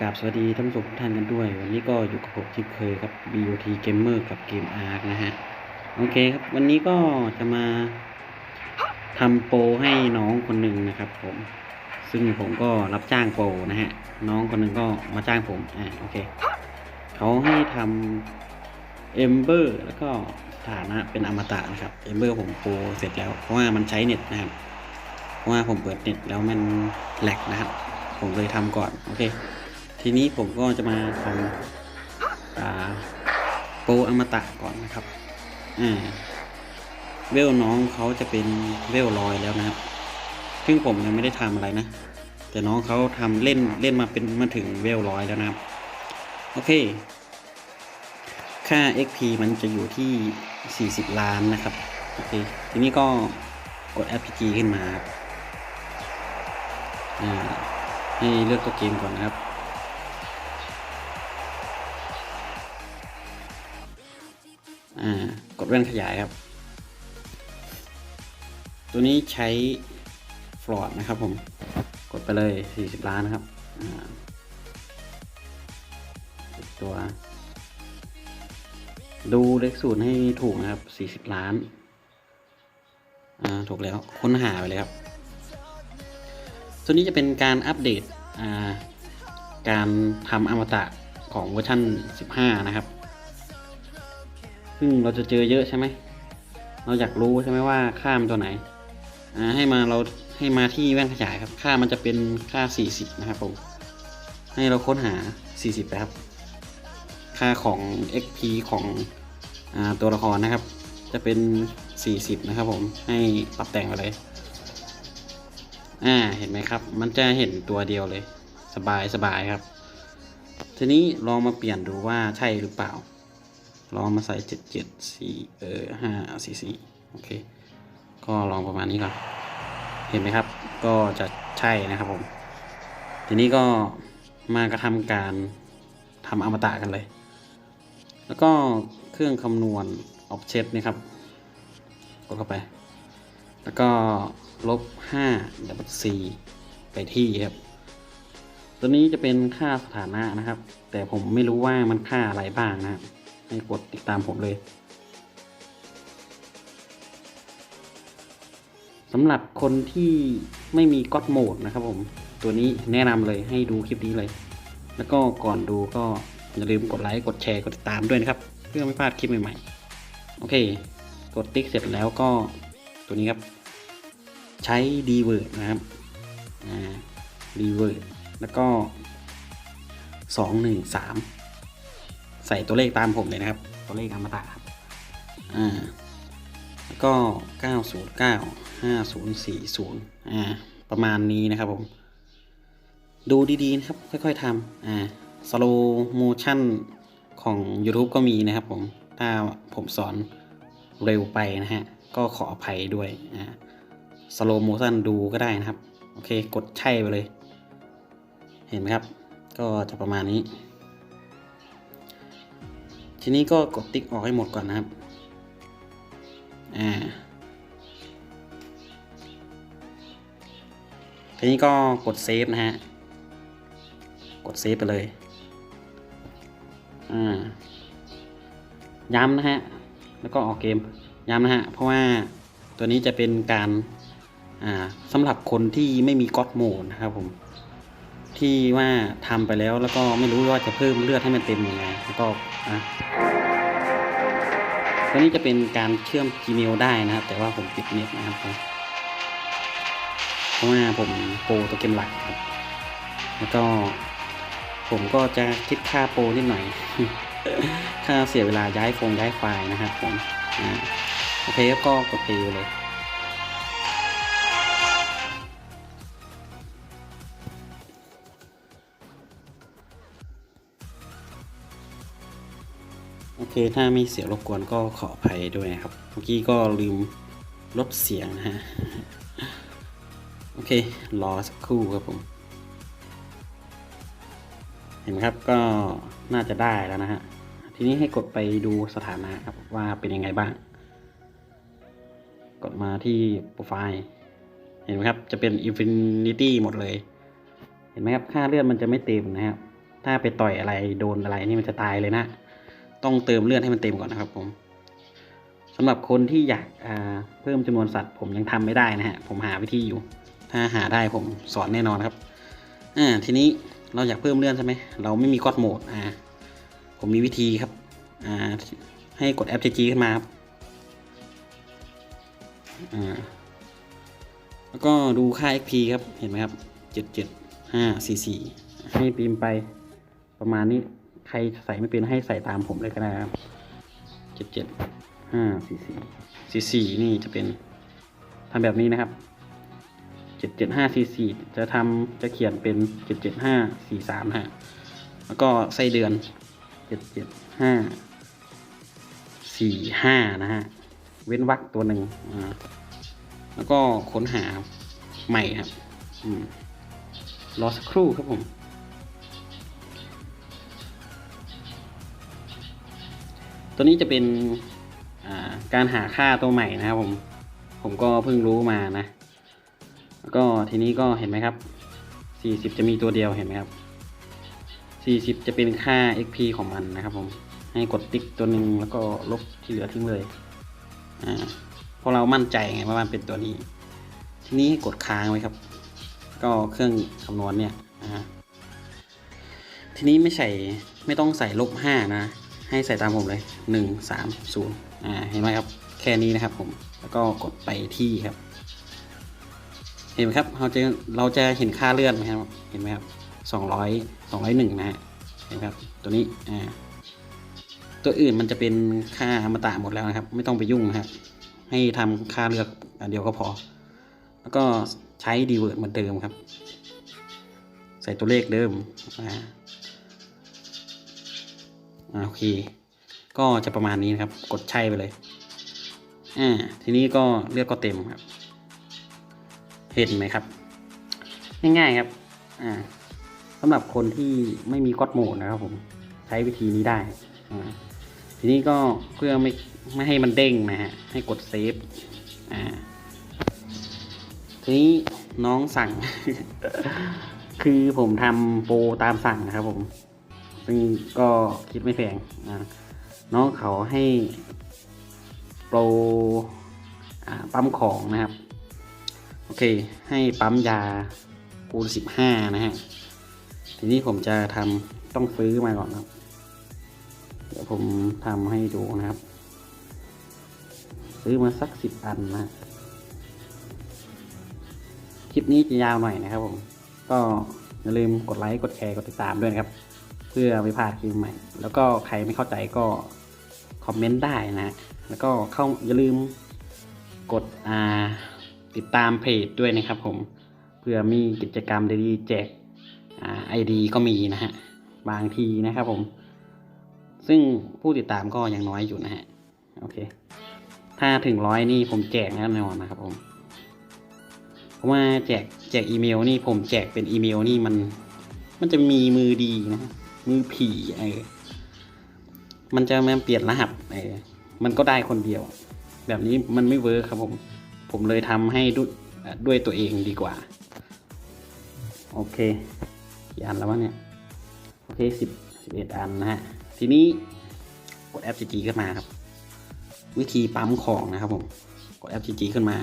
กราบสวัสดีท่านผู้ชมทุกท่านกันด้วย วันนี้ก็อยู่กับผมที่เคยครับ BOT Gamer กับเกม Ark นะฮะ โอเคครับ วันนี้ก็จะมาทำโปรให้น้องคนหนึ่งนะครับผม ซึ่งผมก็รับจ้างโปรนะฮะ น้องคนหนึ่งก็มาจ้างผม อ่าโอเค เขาให้ทำเอมเบอร์แล้วก็ฐานะเป็นอมตะนะครับเอมเบอร์ผมโปรเสร็จแล้ว เพราะว่ามันใช้เน็ตนะครับ เพราะว่าผมเปิดเน็ตแล้วมันแหลกนะครับผมเลยทำก่อน โอเค ทีนี้ผมก็จะมาทำอ่าโปรอมตะก่อนนะครับเวลน้องเขาจะเป็นเวลลอยแล้วนะครับ ซึ่งผมยังไม่ได้ทำอะไรนะ แต่น้องเขาทำเล่นเล่นมาเป็นมาถึงเวลร้อยแล้วนะครับ โอเค ค่า XP มันจะอยู่ที่ 40 ล้านนะครับ โอเค ทีนี้ก็กด RPG ขึ้นมาครับให้เลือกตัวเกมก่อนนะครับ กดแว่นขยายครับ ตัวนี้ใช้ฟลอดนะครับผม กดไปเลย 40 ล้านนะครับตัว ดูเลขศูนย์ให้ถูกนะครับ 40 ล้าน อ่า ถูกแล้ว ค้นหาไปเลยครับ ตัวนี้จะเป็นการอัปเดต อ่า การทำอมตะของเวอร์ชัน15 นะครับ ซึ่งเราจะเจอเยอะใช่ไหม เราอยากรู้ใช่ไหมว่าค่ามันตัวไหน อ่าให้มาเราให้มาที่แว่นขยายครับ ค่ามันจะเป็นค่า 40 นะครับผม ให้เราค้นหา 40ไปครับ ค่าของ XP ของอตัวละครนะครับ จะเป็น 40 นะครับผม ให้ปรับแต่งไปเลย อ่า เห็นไหมครับ มันจะเห็นตัวเดียวเลย สบายสบายครับ ทีนี้ลองมาเปลี่ยนดูว่าใช่หรือเปล่า ลองมาใส่เจ็ดเจ็ดสี่เออห้าสี่สี่โอเค ก็ลองประมาณนี้ก่อน เห็นไหมครับ ก็จะใช่นะครับผม ทีนี้ก็มากระทำการทำอมตะกันเลย แล้วก็เครื่องคำนวณ object นะครับ กดเข้าไป แล้วก็ลบ5 w c ไปที่ครับ ตัวนี้จะเป็นค่าสถานะนะครับ แต่ผมไม่รู้ว่ามันค่าอะไรบ้างนะครับ ให้กดติดตามผมเลยสำหรับคนที่ไม่มีก็ d โหมดนะครับผมตัวนี้แนะนำเลยให้ดูคลิปนี้เลย แล้วก็ก่อนดูก็อย่าลืมกดไลค์กดแชร์กดติดตามด้วยนะครับ เพื่อไม่พลาดคลิปใหม่ๆ โอเค กดติ๊กเสร็จแล้วก็ตัวนี้ครับ ใช้ d w o r d นะครับอ่า d w o r d แล้วก็ 2 1 3 ใส่ตัวเลขตามผมเลยนะครับ ตัวเลขอมตะครับอ่าแล้วก็ 909 5040อ่าประมาณนี้นะครับผม ดูดีๆนะครับ ค่อยๆทำอ่า slow motion ของ YouTube ก็มีนะครับผม ถ้าผมสอนเร็วไปนะฮะ ก็ขออภัยด้วยอ่า slow motion ดูก็ได้นะครับ โอเค กดใช่ไปเลย เห็นไหมครับ ก็จะประมาณนี้ ทีนี้ก็กดติ๊กออกให้หมดก่อนนะครับ อ่า ทีนี้ก็กดเซฟนะฮะ กดเซฟไปเลย อ่า ย้ำนะฮะ แล้วก็ออกเกม ย้ำนะฮะ เพราะว่าตัวนี้จะเป็นการ อ่าสำหรับคนที่ไม่มีก็อดโหมดนะครับผม ที่ว่าทำไปแล้วแล้วก็ไม่รู้ว่าจะเพิ่มเลือดให้มันเต็มยังไงแล้วก็อะตัวนี้จะเป็นการเชื่อม Gmail ได้นะครับ แต่ว่าผมปิดเน็ตนะครับผมเพราะว่าผมโปรตัวเกมหลักครับ แล้วก็ผมก็จะคิดค่าโปรนิดหน่อย ค่าเสียเวลาย้ายโฟงย้ายไฟล์นะครับผมอ่าโอเคก็กดเพลย์เลย โอเค ถ้ามีเสียงรบกวนก็ขออภัยด้วยครับเมื่อกี้ก็ลืมลดเสียงนะฮะ โอเค รอสักครู่ครับผม เห็นไหมครับก็น่าจะได้แล้วนะฮะ ทีนี้ให้กดไปดูสถานะครับว่าเป็นยังไงบ้าง กดมาที่โปรไฟล์ เห็นไหมครับ จะเป็น Infinity หมดเลย เห็นไหมครับ ค่าเลือดมันจะไม่เต็มนะครับ ถ้าไปต่อยอะไรโดนอะไรนี่มันจะตายเลยนะ ต้องเติมเลือดให้มันเต็มก่อนนะครับผมสำหรับคนที่อยากเพิ่มจำนวนสัตว์ ผมยังทำไม่ได้นะฮะผมหาวิธีอยู่ ถ้าหาได้ผมสอนแน่นอนครับอ่าทีนี้เราอยากเพิ่มเลื่อนใช่ไหมเราไม่มีกอดโหมดอ่าผมมีวิธีครับอ่าให้กด FGG ขึ้นมาครับอ่าแล้วก็ดูค่า XP ครับเห็นไหมครับเจ็ดเจ็ดห้าสี่สี่ให้พิมพ์ไปประมาณนี้ ครใส่ไม่เป็นให้ใส่ตามผมเลยก็ได้ครับเจ็ดเจ็ดห้าสี่สี่สี่สี่นี่จะเป็นทำแบบนี้นะครับเจ็ดเจ็ดห้าสี่สี่จะทำจะเขียนเป็นเจ็ดเจ็ดห้าสี่สามฮะแล้วก็ไส้เดือนเจ็ดเจ็ดห้าสี่ห้านะฮะเว้นวรรคตัวหนึ่งอ่าแล้วก็ค้นหาใหม่ครับอืมรอสักครู่ครับผม ตัวนี้จะเป็นการหาค่าตัวใหม่นะครับผม ผมก็เพิ่งรู้มานะ แล้วก็ทีนี้ก็เห็นไหมครับ 40 จะมีตัวเดียวเห็นไหมครับ 40 จะเป็นค่า XP ของมันนะครับผม ให้กดติ๊กตัวหนึ่งแล้วก็ลบที่เหลือทิ้งเลย อ่าเพราะเรามั่นใจไงว่ามันเป็นตัวนี้ ทีนี้ให้กดค้างไว้ครับ ก็เครื่องคำนวณเนี่ยอ่าทีนี้ไม่ใส่ไม่ต้องใส่ลบห้านะ ให้ใส่ตามผมเลยหนึ่งสามศูนย์อ่าเห็นไหมครับ แค่นี้นะครับผมแล้วก็กดไปที่ครับ เห็นไหมครับเราจะเราจะเห็นค่าเลื่อนไหมครับเห็นไหมครับสองร้อยสองร้อยหนึ่งนะฮะเห็นไหมครับตัวนี้อ่าตัวอื่นมันจะเป็นค่าอมตะหมดแล้วนะครับ ไม่ต้องไปยุ่งนะครับให้ทำค่าเลือกอันเดียวก็พอ แล้วก็ใช้ดีเวิร์ดเหมือนเดิมครับ ใส่ตัวเลขเดิมอ่า โอเค ก็จะประมาณนี้นะครับ กดใช่ไปเลยอ่าทีนี้ก็เลือกก็เต็มครับ เห็นไหมครับ ง่ายๆครับอ่าสำหรับคนที่ไม่มีก็อดโหมดนะครับผมใช้วิธีนี้ได้อ่าทีนี้ก็เพื่อไม่ไม่ให้มันเด้งนะฮะให้กดเซฟอ่าทีนี้น้องสั่ง คือผมทำโปรตามสั่งนะครับผม ซึ่งก็คิดไม่แพงนะน้องเขาให้โปรปั๊มของนะครับ โอเค ให้ปั๊มยาปูนสิบห้านะฮะ ทีนี้ผมจะทำต้องซื้อมาก่อนครับ เดี๋ยวผมทำให้ดูนะครับ ซื้อมาสักสิบอันนะคลิปนี้จะยาวหน่อยนะครับผม ก็อย่าลืมกดไลค์ กดแชร์ กดติดตามด้วยนะครับ เพื่อไม่พลาดคลิปใหม่ แล้วก็ใครไม่เข้าใจก็คอมเมนต์ได้นะ แล้วก็เข้าอย่าลืมกดติดตามเพจด้วยนะครับผม เพื่อมีกิจกรรมดีๆแจกอ่าไอดีก็มีนะฮะ บางทีนะครับผม ซึ่งผู้ติดตามก็ยังน้อยอยู่นะฮะ โอเค ถ้าถึงร้อยนี่ผมแจกแน่นอนนะครับผมเพราะว่าแจกแจกอีเมลนี่ผมแจกเป็นอีเมลนี่มัน มันจะมีมือดีนะ มือผีเออมันจะมาเปลี่ยนรหัสเออมันก็ได้คนเดียว แบบนี้มันไม่เวิร์คครับผม ผมเลยทำให้ด้วยด้วยตัวเองดีกว่า โอเคกี่อันแล้ววะเนี่ย โอเคสิบสิบเอ็ดอันนะฮะ ทีนี้กด FGG ขึ้นมาครับ วิธีปั๊มของนะครับผม กด FGG ขึ้นมา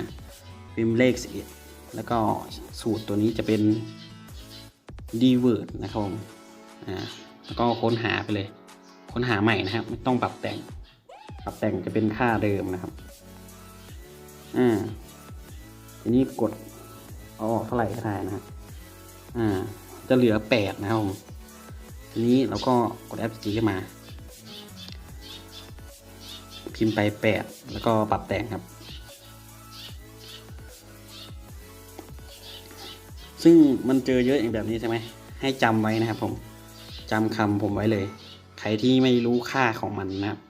พิมพ์เลข11แล้วก็สูตรตัวนี้จะเป็น d w o r d นะครับผม อ่า แล้วก็ค้นหาไปเลย ค้นหาใหม่นะครับ ไม่ต้องปรับแต่ง ปรับแต่งจะเป็นค่าเดิมนะครับ อ่า ทีนี้กดเอาออกเท่าไหร่ก็ได้นะครับอ่า จะเหลือ8นะครับผมทีนี้เราก็กด FG ขึ้นมา พิมพ์ไป8แล้วก็ปรับแต่งครับ ซึ่งมันเจอเยอะอย่างแบบนี้ใช่ไหมให้จำไว้นะครับผม จำคำผมไว้เลย ใครที่ไม่รู้ค่าของมันนะครับ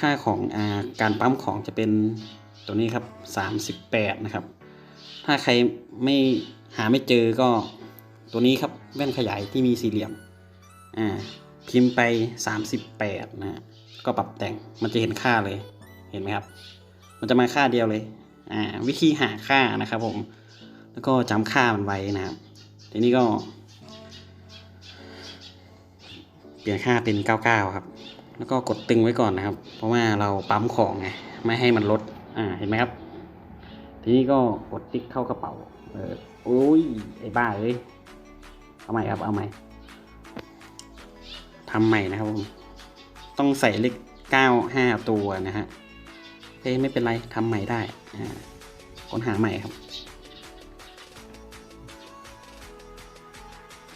ค่าของอาการปั๊มของจะเป็นตัวนี้ครับ 38 นะครับ ถ้าใครไม่หาไม่เจอก็ตัวนี้ครับแว่นขยายที่มีสี่เหลี่ยม อ่า พิมพ์ไป 38 นะฮะก็ปรับแต่งมันจะเห็นค่าเลย เห็นไหมครับ มันจะมาค่าเดียวเลย อ่า วิธีหาค่านะครับผม แล้วก็จำค่ามันไว้นะครับ ทีนี้ก็ เปลี่ยนค่าเป็น 99 ครับ แล้วก็กดตึงไว้ก่อนนะครับ เพราะว่าเราปั๊มของไงไม่ให้มันลด อ่าเห็นไหมครับ ทีนี้ก็กดติ๊กเข้ากระเป๋า เออโอ้ยไอ้บ้าเอ้ยเอาใหม่ครับเอาใหม่ทำใหม่นะครับผมต้องใส่เลขเก้าห้าตัวนะฮะเอ้ยไม่เป็นไรทำใหม่ได้อ่าค้นหาใหม่ครับ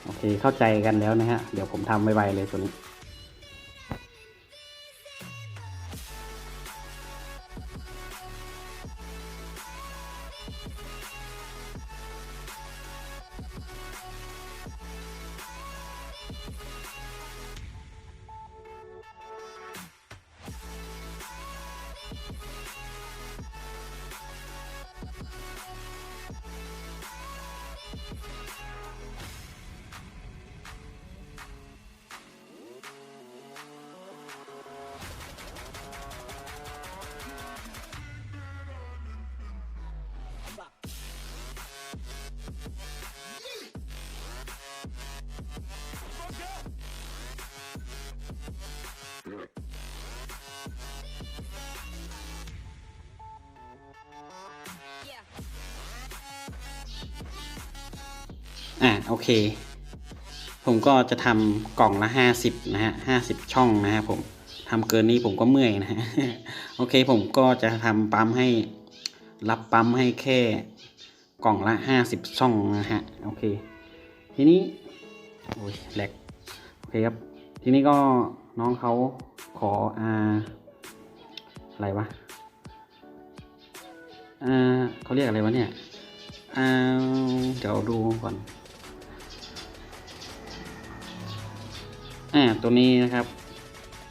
โอเคเข้าใจกันแล้วนะฮะ เดี๋ยวผมทำไวๆเลยตัวนี้ อ่าโอเค ผมก็จะทำกล่องละห้าสิบนะฮะห้าสิบช่องนะฮะผมทำเกินนี้ผมก็เมื่อยนะฮะโอเคผมก็จะทำปั๊มให้รับปั๊มให้แค่กล่องละห้าสิบช่องนะฮะโอเค ทีนี้โอ้ยแหลกโอเคครับ ทีนี้ก็น้องเขาขออ่าอะไรวะอ่าเขาเรียกอะไรวะเนี่ยอ่าเดี๋ยวดูก่อน อ่าตัวนี้นะครับ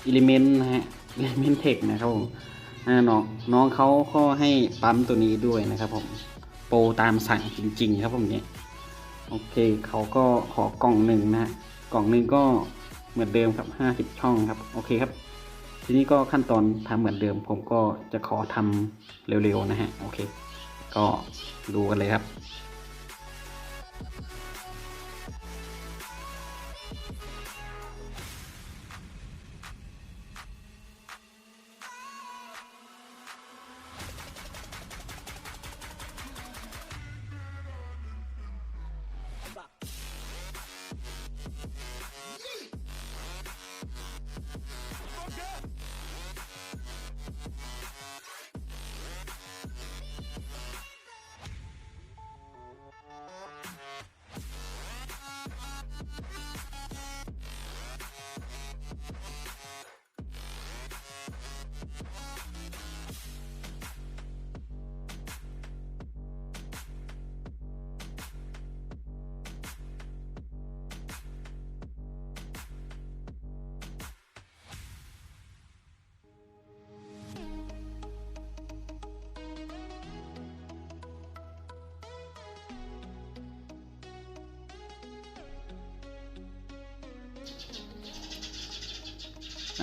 Element นะฮะ Element Tech นะครับผมอ่าน้องน้องเขาก็ให้ปั๊มตัวนี้ด้วยนะครับผมโปรตามสั่งจริง ๆ ครับผมเนี่ยโอเคเขาก็ขอกล่องหนึ่งนะฮะกล่องหนึ่งก็เหมือนเดิมครับห้าสิบช่องครับโอเคครับ ทีนี้ก็ขั้นตอนทำเหมือนเดิม ผมก็จะขอทำเร็วๆนะฮะโอเค ก็ดูกันเลยครับ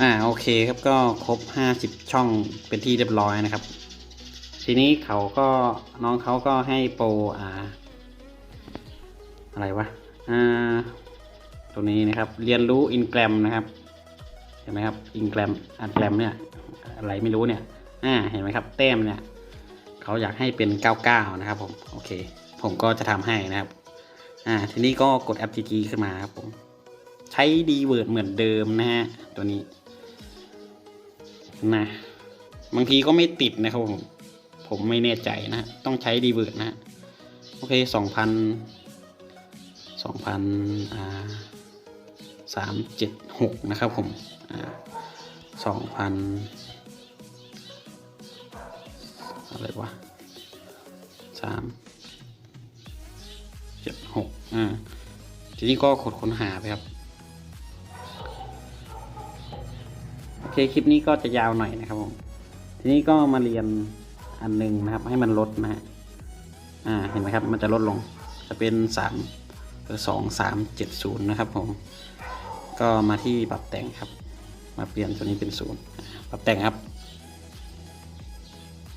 อ่าโอเคครับก็ครบห้าสิบช่องเป็นที่เรียบร้อยนะครับ ทีนี้เขาก็น้องเขาก็ให้โปรอ่า อะไรวะอ่าตัวนี้นะครับ เรียนรู้อินแกรมนะครับ เห็นไหมครับอินแกรมอันแกรมเนี่ยอะไรไม่รู้เนี่ย อ่าเห็นไหมครับ แต้มเนี่ย เขาอยากให้เป็น 99 นะครับผมโอเค ผมก็จะทำให้นะครับ อ่า ทีนี้ก็กด FTG ขึ้นมาครับผม ใช้ดีเวิร์ดเหมือนเดิมนะฮะ ตัวนี้ นะ บางทีก็ไม่ติดนะครับผมผมไม่แน่ใจนะ ต้องใช้ดีเวิร์ดนะ โอเคสองพันสองพันอ่าสามเจ็ดหกนะครับผมอ่าสองพันอะไรวะสามเจ็ดหกอ่าทีนี้ก็กดค้นหาไปครับ เคคลิปนี้ก็จะยาวหน่อยนะครับผมทีนี้ก็มาเรียนอันหนึงนะครับ ให้มันลดนะฮะอ่าเห็นไหมครับมันจะลดลงจะเป็นสามสองสามเจ็ดศูนย์นะครับผมก็มาที่ปรับแต่งครับ มาเปลี่ยนตัวนี้เป็นศูนย์ปรับแต่งครับ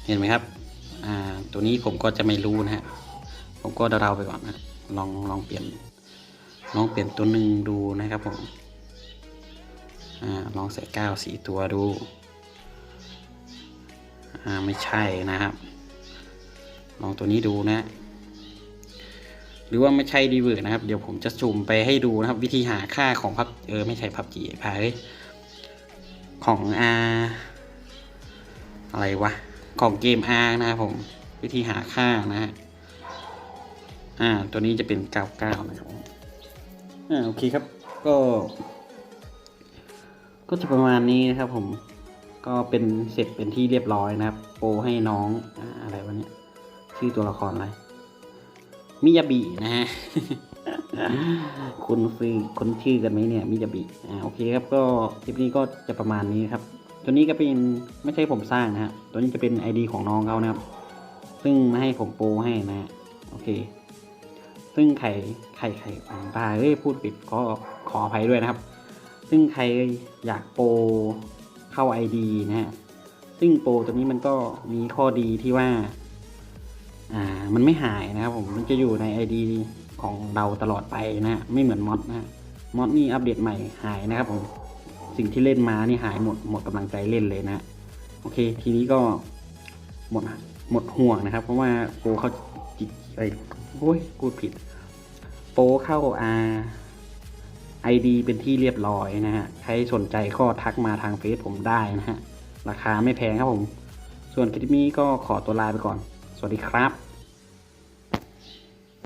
เห็นไหมครับอ่าตัวนี้ผมก็จะไม่รู้นะฮะผมก็เดาๆไปก่อนนะลองลองเปลี่ยนลองเปลี่ยนตัวหนึ่งดูนะครับผม อลองใส่เก้าสีตัวดูอ่าไม่ใช่นะครับ ลองตัวนี้ดูนะ หรือว่าไม่ใช่ดีเวอร์นะครับ เดี๋ยวผมจะซูมไปให้ดูนะครับ วิธีหาค่าของพับเออไม่ใช่พับจีพายของอาอะไรวะ ของเกมอานะครับผมวิธีหาค่านะฮะอ่าตัวนี้จะเป็น 99 นะครับอ่าโอเคครับก็ ก็จะประมาณนี้นะครับผมก็เป็นเสร็จเป็นที่เรียบร้อยนะครับ โปรให้น้องอะไรวะเนี่ยชื่อตัวละครอะไรมิยาบินะฮะคุณซื้อคนชื่อกันไหมเนี่ยมิยาบิอ่าโอเคครับก็คลิปนี้ก็จะประมาณนี้ครับ ตัวนี้ก็เป็นไม่ใช่ผมสร้างนะฮะตัวนี้จะเป็น ID ของน้องเขานะครับ ซึ่งมาให้ผมโปรให้นะฮะโอเค ซึ่งใครใครใครอ่านตาเอ้ยพูดผิดก็ขออภัยด้วยนะครับ ซึ่งใครอยากโปรเข้า ID นะฮะ ซึ่งโปรตัวนี้มันก็มีข้อดีที่ว่า อ่า มันไม่หายนะครับผม มันจะอยู่ใน ID ของเราตลอดไปนะฮะ ไม่เหมือนมอดนะฮะมอดนี่อัปเดตใหม่หายนะครับผม สิ่งที่เล่นมานี่หายหมด หมดกำลังใจเล่นเลยนะ โอเค ทีนี้ก็หมด หมดห่วงนะครับ เพราะว่าโปรเขาจิตไอ้โอ้ยพูผิด โปรเข้าอา ไอดีเป็นที่เรียบร้อยนะฮะ ใครสนใจก็ทักมาทางเฟซผมได้นะฮะ ราคาไม่แพงครับผม ส่วนคลิปนี้ก็ขอตัวลาไปก่อน สวัสดีครับ